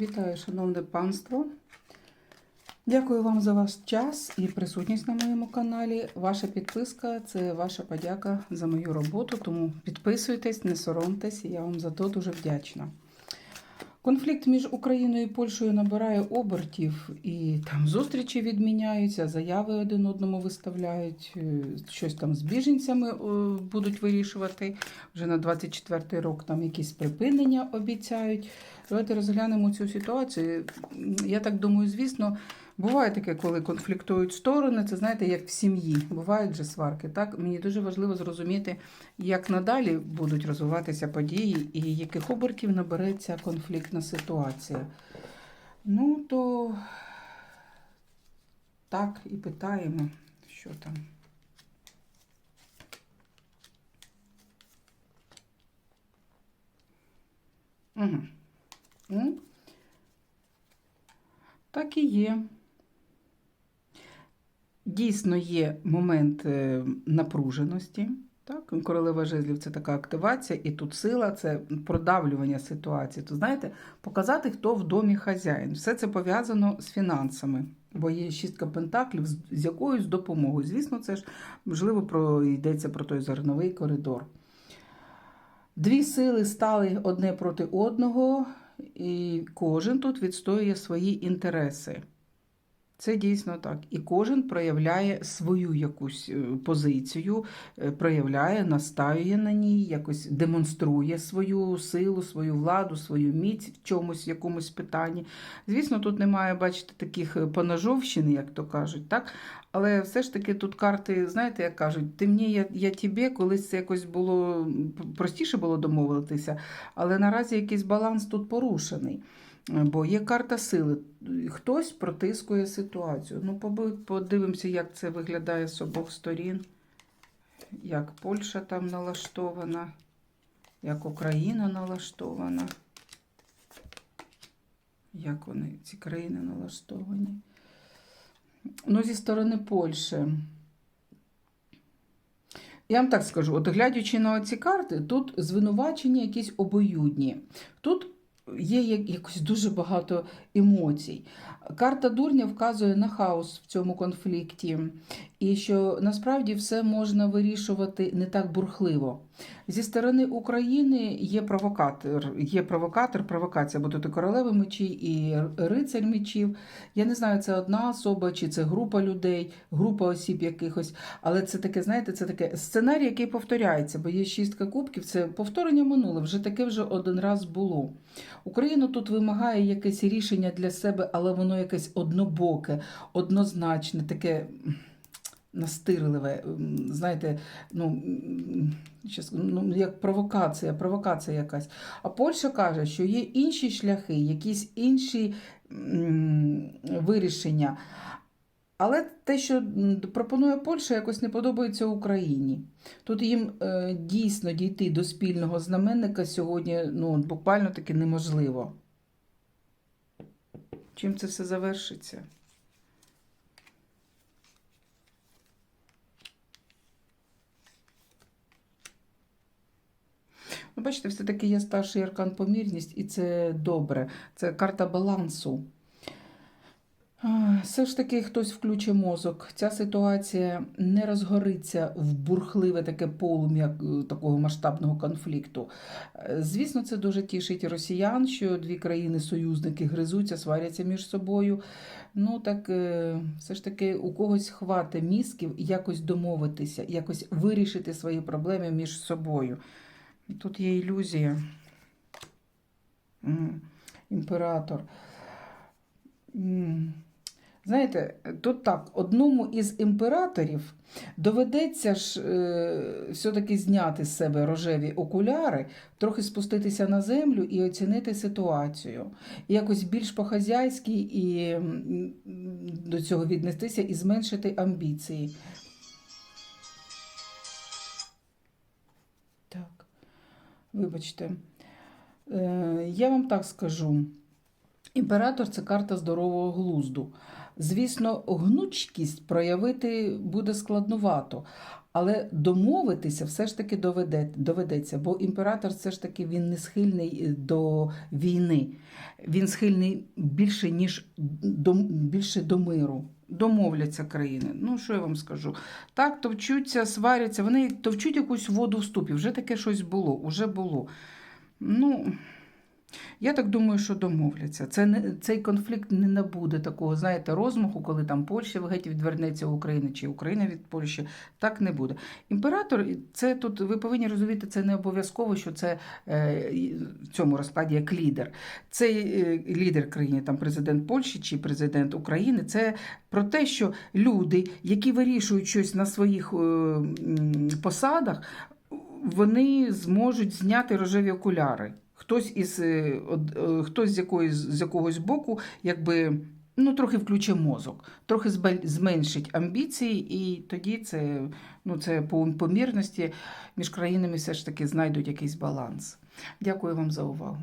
Вітаю, шановне панство. Дякую вам за ваш час і присутність на моєму каналі. Ваша підписка це ваша подяка за мою роботу, тому підписуйтесь, не соромтесь, я вам за то дуже вдячна. Конфлікт між Україною і Польщею набирає обертів, і там зустрічі відміняються, заяви один одному виставляють, е, щось там з біженцями е, будуть вирішувати. Вже на 24-й рік там якісь припинення обіцяють. Давайте розглянемо цю ситуацію. Я так думаю, звісно, буває таке, коли конфліктують сторони. Це знаєте, як в сім'ї. Бувають же сварки. Так мені дуже важливо зрозуміти, як надалі будуть розвиватися події і яких обертів набереться конфліктна ситуація. Ну, то так і питаємо, що там. Угу. Так і є. Дійсно є момент е, напруженості. Так? Королева жезлів це така активація, і тут сила це продавлювання ситуації. То знаєте, показати, хто в домі хазяїн. Все це пов'язано з фінансами, бо є шістка пентаклів з якоюсь допомогою. Звісно, це ж можливо про йдеться про той зерновий коридор. Дві сили стали одне проти одного, і кожен тут відстоює свої інтереси. Це дійсно так. І кожен проявляє свою якусь е, позицію, е, проявляє, настаює на ній, якось демонструє свою силу, свою владу, свою міць в чомусь, в якомусь питанні. Звісно, тут немає, бачите, таких е, поножовщин, як то кажуть, так? Але все ж таки тут карти, знаєте, як кажуть, ти мені, я, я тобі, колись це якось було простіше було домовитися, але наразі якийсь баланс тут порушений. Бо є карта сили. Хтось протискує ситуацію. Ну, подивимося, як це виглядає з обох сторін, як Польща там налаштована, як Україна налаштована. Як вони, ці країни налаштовані. Ну, зі сторони Польщі. Я вам так скажу: от глядячи на ці карти, тут звинувачення якісь обоюдні. Тут є як- якось дуже багато емоцій. Карта дурня вказує на хаос в цьому конфлікті, і що насправді все можна вирішувати не так бурхливо. Зі сторони України є провокатор, є провокатор, провокація, бо тут королеви мечі, і рицарь мечів. Я не знаю, це одна особа чи це група людей, група осіб якихось. Але це таке, знаєте, це таке сценарій, який повторяється, бо є шістка кубків, це повторення минуле, вже таке вже один раз було. Україна тут вимагає якесь рішення для себе, але воно якесь однобоке, однозначне, таке настирливе. Знаєте, ну, ну, як провокація, провокація якась. А Польща каже, що є інші шляхи, якісь інші вирішення. Але те, що пропонує Польща, якось не подобається Україні. Тут їм е, дійсно дійти до спільного знаменника сьогодні ну, буквально таки неможливо. Чим це все завершиться? Ну, бачите, все-таки є старший аркан помірність, і це добре. Це карта балансу. Все ж таки хтось включить мозок. Ця ситуація не розгориться в бурхливе таке полум'я е, такого масштабного конфлікту. Е, Звісно, це дуже тішить росіян, що дві країни-союзники гризуться, сваряться між собою. Ну так е, все ж таки у когось хватить мізків якось домовитися, якось вирішити свої проблеми між собою. Тут є ілюзія. Імператор. Знаєте, тут так, одному із імператорів доведеться ж е, все-таки зняти з себе рожеві окуляри, трохи спуститися на землю і оцінити ситуацію. І якось більш по-хазяйськи і до цього віднестися і зменшити амбіції. Так, вибачте. Е, я вам так скажу. Імператор це карта здорового глузду. Звісно, гнучкість проявити буде складновато, але домовитися все ж таки доведеться, бо імператор все ж таки він не схильний е, до війни. Він схильний більше, ніж до, більше до миру. Домовляться країни. Ну, що я вам скажу? Так, товчуться, сваряться, вони товчуть якусь воду в ступі. Вже таке щось було, вже було. Ну, я так думаю, що домовляться. Це не, цей конфлікт не набуде такого, знаєте, розмаху, коли там Польща геть відвернеться у України чи Україна від Польщі. Так не буде. Імператор, це тут ви повинні розуміти, це не обов'язково, що це е, в цьому розкладі як лідер. Цей е, лідер країни, там президент Польщі чи президент України, це про те, що люди, які вирішують щось на своїх е, посадах, вони зможуть зняти рожеві окуляри. Хтось із е, е, хтось з якоїсь з якогось боку, якби ну трохи включить мозок, трохи зменшить амбіції, і тоді це ну це по помірності між країнами все ж таки знайдуть якийсь баланс. Дякую вам за увагу.